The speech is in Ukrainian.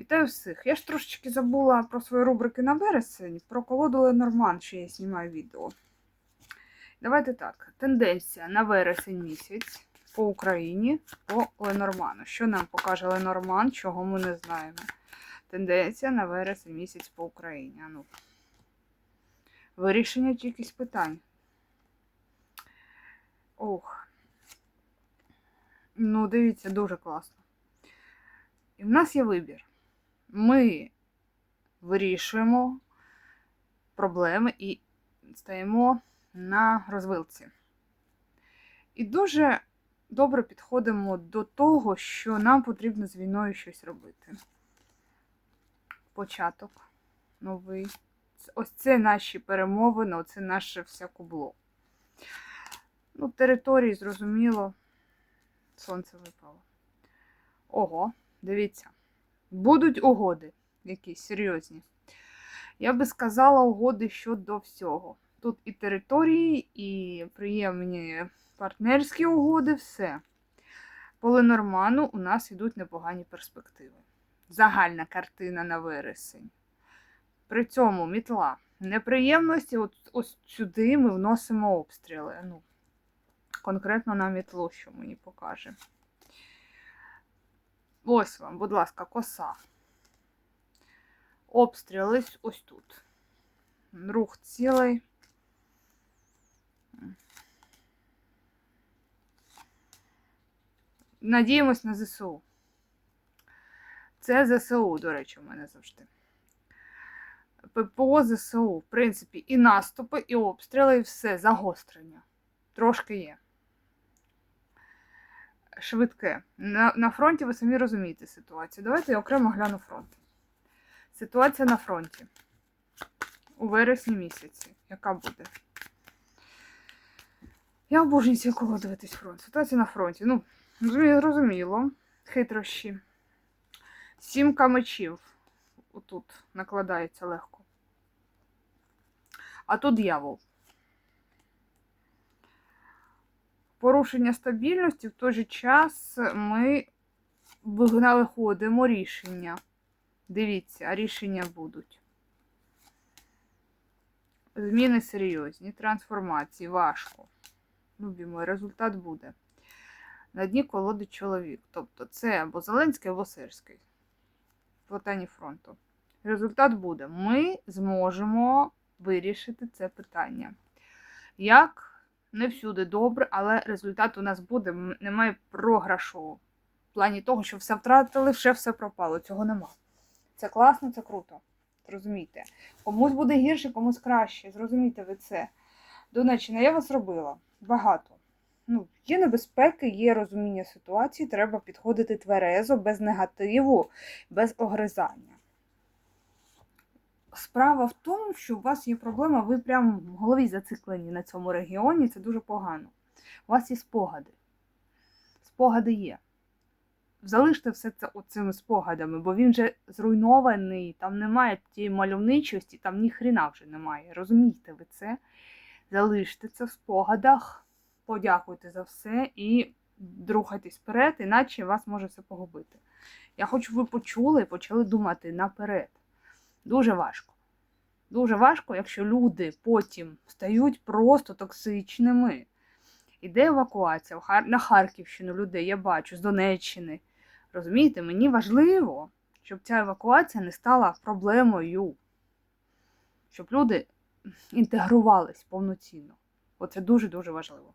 Вітаю всіх. Я ж трошечки забула про свої рубрики на вересень, про колоду Ленорман, що я знімаю відео. Давайте так. Тенденція на вересень місяць по Україні по Ленорману. Що нам покаже Ленорман, чого ми не знаємо. Тенденція на вересень місяць по Україні. А ну. Вирішення якихось питань. Ох. Ну, дивіться, дуже класно. І в нас є вибір. Ми вирішуємо проблеми і стаємо на розвилці. І дуже добре підходимо до того, що нам потрібно з війною щось робити. Початок новий. Ось це наші перемовини, оце наше все кубло. Ну, території, зрозуміло, сонце випало. Ого, дивіться. Будуть угоди якісь серйозні. Я би сказала угоди щодо всього. Тут і території, і приємні партнерські угоди, все. По Ленорману у нас йдуть непогані перспективи. Загальна картина на вересень. При цьому мітла. Неприємності, от ось сюди ми вносимо обстріли. Ну, конкретно на мітлу, що мені покаже. Ось вам, будь ласка, коса. Обстріли ось тут. Рух цілий. Надіємось на ЗСУ. Це ЗСУ, до речі, у мене завжди. ППО ЗСУ, в принципі, і наступи, і обстріли, і все, загострення. Трошки є. Швидке. На, на фронті ви самі розумієте ситуацію. Давайте я окремо гляну фронт. Ситуація на фронті. У вересні місяці. Яка буде? Я обожнюю ці кого дивитись фронт. Ситуація на фронті. Ну, зрозуміло. Хитрощі. Сімка мечів. Отут накладається легко. А тут дьявол. Порушення стабільності в той же час ми виходимо рішення. Дивіться, а рішення будуть. Зміни серйозні, трансформації, важко. Любимо, результат буде. На дні колоди чоловік. Тобто це або Зеленський, або Сирський. Платані фронту. Результат буде. Ми зможемо вирішити це питання. Як? Не всюди добре, але результат у нас буде. Немає програшу. В плані того, що все втратили, ще все пропало. Цього нема. Це класно, це круто. Зрозумійте. Комусь буде гірше, комусь краще. Зрозумійте ви це. Донеччина, я вас робила. Багато. Ну, Є небезпеки, є розуміння ситуації, треба підходити тверезо, без негативу, без огризання. Справа в тому, що у вас є проблема, ви прямо в голові зациклені на цьому регіоні, це дуже погано. У вас є спогади. Спогади є. Залиште все це оцими спогадами, бо він вже зруйнований, там немає тієї мальовничості, там ні хрена вже немає. Розумієте ви це? Залиште це в спогадах, подякуйте за все і рухайтесь вперед, іначе вас може все погубити. Я хочу, ви почули і почали думати наперед. Дуже важко. Дуже важко, якщо люди потім стають просто токсичними. Іде евакуація на Харківщину людей, я бачу, з Донеччини. Розумієте, мені важливо, щоб ця евакуація не стала проблемою, щоб люди інтегрувались повноцінно. Оце дуже-дуже важливо.